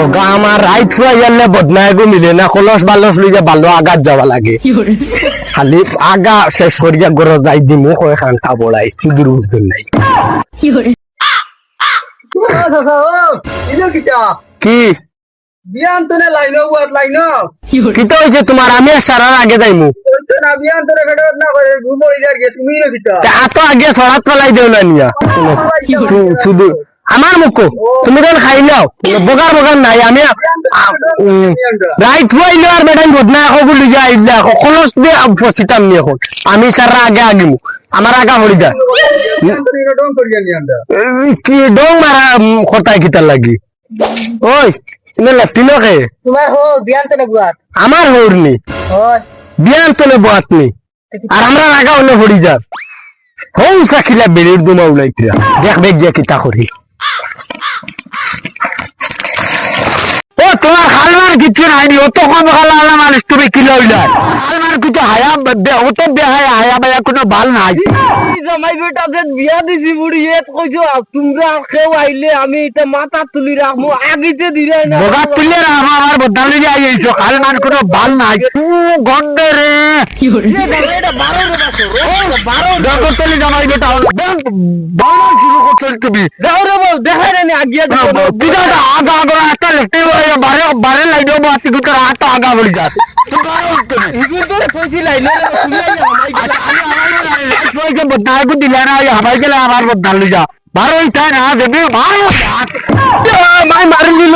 বগা আমার রাইট গেলে বদনায়গো মিলে না কলস বালস লইয়া ভালো আগাত যাওয়া লাগে। খালি আগা শেষ করিয়া গড় যাই দিমু কয় খানটা বড়াই সিদুর উদ্যোগ নাই। কি? বিয়ান তো না লাইন। বুয়াত লাইন কিতা হয়েছে তোমার আমি সারার আগে যাইমু না বিয়ান তো ফেরত না করে ঘুম যার গে তুমি তা আগে সরাত পেলাই দেও না নিয়া। শুধু আমার মুখো তুমি কেন খাইলাও বগার বগার নাই আমি রাইট ফুয়াইলো আর বেটাই বদনা এখন লিজা আইলা কলস দিয়ে ফসিতাম নি এখন। আমি সারা আগে আগিমু আমার আগা হরি যা কি ডং মারা কথায় কিতা লাগি। ওই ইনে লেফটিনো কে তোমার হো বিয়ান তো না বুয়াত আমার হরনি হয়। বিয়ান তলে বাতনি আর আমরা আগা হলে হরি যা হৌ সাকিলা বেড়ির দুমা উলাইতিয়া দেখ বেগ গিয়া কিতা করি ও তোমার হালমার কিছু নাই নি, ও তো কম খালা আলা মানুষ তুমি কি লইলা? হালমার কিছু হায়া দে- ও তো দেহায় হায়া বায়া কোনো ভালো নাই। জামাই বেটা যে বিয়া দিছি বুড়ি এত কইছো তোমরা কেউ আইলে আমি এটা মাথা তুলি রাখব আগিতে দিলে না। বগা তুলে রাখা আমার বদালি যাই হালমার কোনো ভালো নাই। গন্ধ রে। আমার বদনালু যা বারো ইটা না দেবে নিল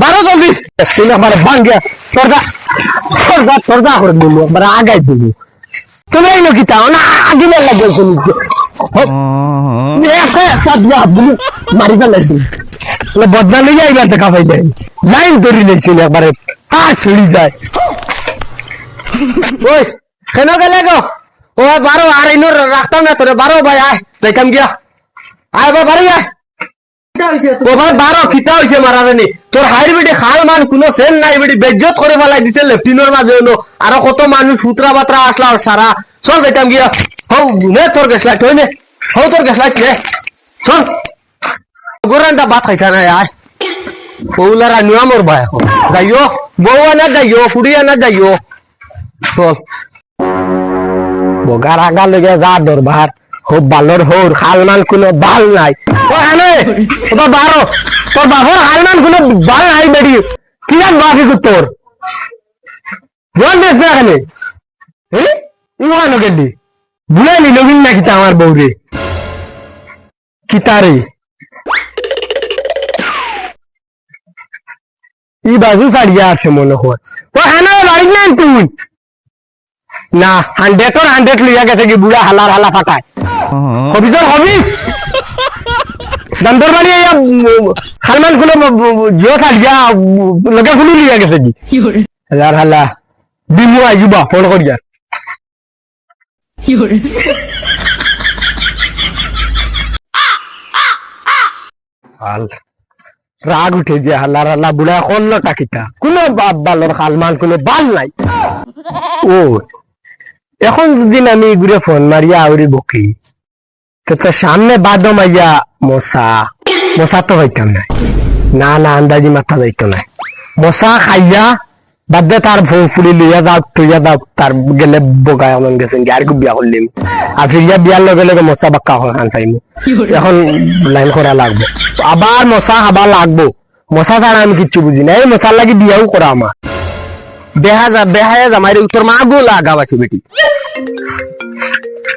বারো জলদি। তুমি আমার সরদা সরদা সরদা করে দিল একবার আগাই দিল। তুমি এই লোক কিতা না আগিলে লাগে শুনি মারি ফেলাইছি বদনা লইয়া এবার দেখা পাই যায় লাইন ধরি লেছিল একবারে হাত ছিড়ি যায়। ওই কেন গেলে গো? ও বারো আর ইনো রাখতাম না তোরে। বারো ভাই আয় যাইতাম গিয়া। আয় বা বাড়ি আয়। ওভার বারো খিতা হয়েছে মারানি তোর হাইর বেটি খাল মান কোনো সেন নাই বেটি বেজ্জত করে ফেলাই দিছে লেফটিনোর মাঝে হলো আরও কত মানুষ সুতরা বাতরা আসলা সারা চল যাইতাম গিয়া। হৌ নে তোর গ্যাস লাইট হই নে হৌ তোর গ্যাস লাইট নে চল গোরানটা ভাত খাইতা না আয় বউলারা নিয়া মোর ভাই যাইও বউ আনা যাইও ফুড়ি আনা যাইও চল। বগার আগা যা দরবার খুব বালর হোর হালমান কোনো বাল নাই। ও আনে ওটা বারো তোর বাবার হালমান কোনো বাল নাই বেড়ি। কি জান বাকি তোর জল দেশ না এখানে হ্যাঁ কেডি বুলাই নিল কিন্তু না কিতা আমার বউরে। কিতারে ই বাজু ছাড়িয়া আছে মনে হয় ও হ্যাঁ বাড়ি না তুই। না হান্ড্রেড ওর হান্ড্রেড লিয়া গেছে কি বুড়া হালার হালা ফাটায়। হবিজর হবিস দন্দর বাড়ি হালমান খুলে জিও ছাড়িয়া লগে খুলি লিয়া গেছে কি হালার হালা বিমু আইবা ফোন করিয়া হাল রাগ উঠে যে হাল্লা রাল্লা বুড়া অন্য টাকিটা কোনো বাপ বালর হালমান কোনো বাল নাই। ও এখন যদি আমি ঘুরে ফোন মারিয়া আউরি বকি। তো সামনে বাদম আইয়া মশা। মশা তো হইতাম না না না, আন্দাজি মাথা যাইতো না মশা খাইয়া বাদে তার ফোন ফুলি লইয়া যাও তুইয়া যাও তার গেলে বগায় এমন গেছেন আর কি বিয়া করলিম। আর ফিরিয়া বিয়ার লগে লগে মশা বাক্কা হয় খান টাইম এখন লাইন করা লাগবো। আবার মশা খাবার লাগবো। মশা ছাড়া আমি কিচ্ছু বুঝি না। এই মশার লাগি বিয়াও করা আমার। বেহা যা, বেহায়া জামাই রে তোর মা গো লাগা বেটি।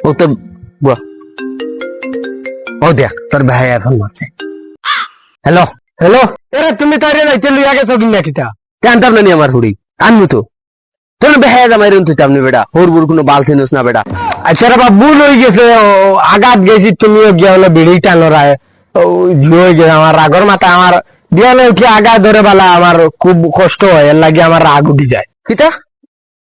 ও তো বুয়া ও দেখ, তোর বেহায়া ফোন মারছে। হ্যালো হ্যালো এরে, তুমি তারে যাইতে লইয়া গেছো কিনা কিতা? টেনটার নি আমার হুড়ি? আনমু তো। তোর তামনি বেটা বুর কোনো বাল চিনিস না বেটা। আচ্ছা রে বাবু, লই গেছে আগাত গেছি, তুমিও গিয়া হলো বিড়ি টানো রায়। লই গেছে, আমার রাগর মাথা আমার বিয়ালে উঠে আগা ধরে বেলা, আমার খুব কষ্ট হয়, এর লাগে আমার রাগ উঠি যায়। কিতা?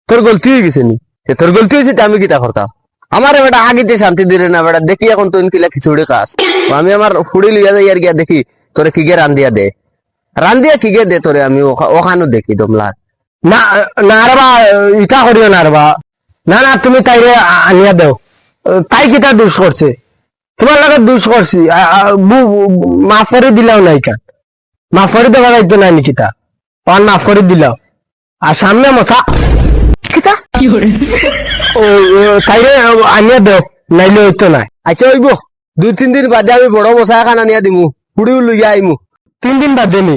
তোর গলতি হয়ে গেছে নি? তোর গলতি হয়েছে আমি কিতা করতাম? আমার বেটা আগিতে শান্তি দিলে না বেটা দেখি এখন তুই কিলা খিচুড়ি কাজ আমি আমার ফুড়ি লিয়া যাই আর গিয়া দেখি তোরে কি গে রান্দিয়া দে। রান্দিয়া কি দে তোরে আমি ওখা- ওখানো দেখি দমলা। না না রে বা ইটা করিও না রে বা। না না তুমি তাইরে আনিয়া দেও। তাই কিতা দুষ করছে? তোমার লাগে দুষ করছি। মাফ করে দিলাও নাই কেন মাফ করে দেওয়া যাইতো না নি কিতা আর মাফ করে দিলাও। আর সামনে মশা কিতা ও ও, তাইরে আনিয়া দেও নাইলে হইতো নাই আচ্ছা হইব দুই তিন দিন বাদে আমি বড় মশা এখন আনিয়া দিমু পুড়িও লইয়া আইমু তিন দিন বাদে নি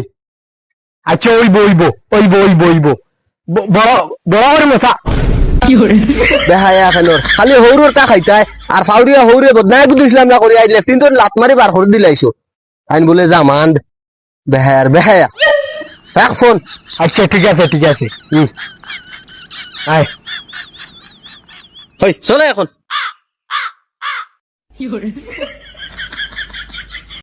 আচ্ছা ওইব ওইব ওইব ওইব ওইব বড় বড় করে মশা বেহায়া এখানোর খালি হৌরুর তা খাইতাই আর ফাউরিয়া হৌরে বদনায় দিছিলাম না করি আইলে কিন্তু লাত মারি বার করে দিলাইছো আইন বলে জামান্দ বেহায়ার বেহায়া রাখ ফোন আচ্ছা ঠিক আছে ঠিক আছে হুম আয় ওই চলে এখন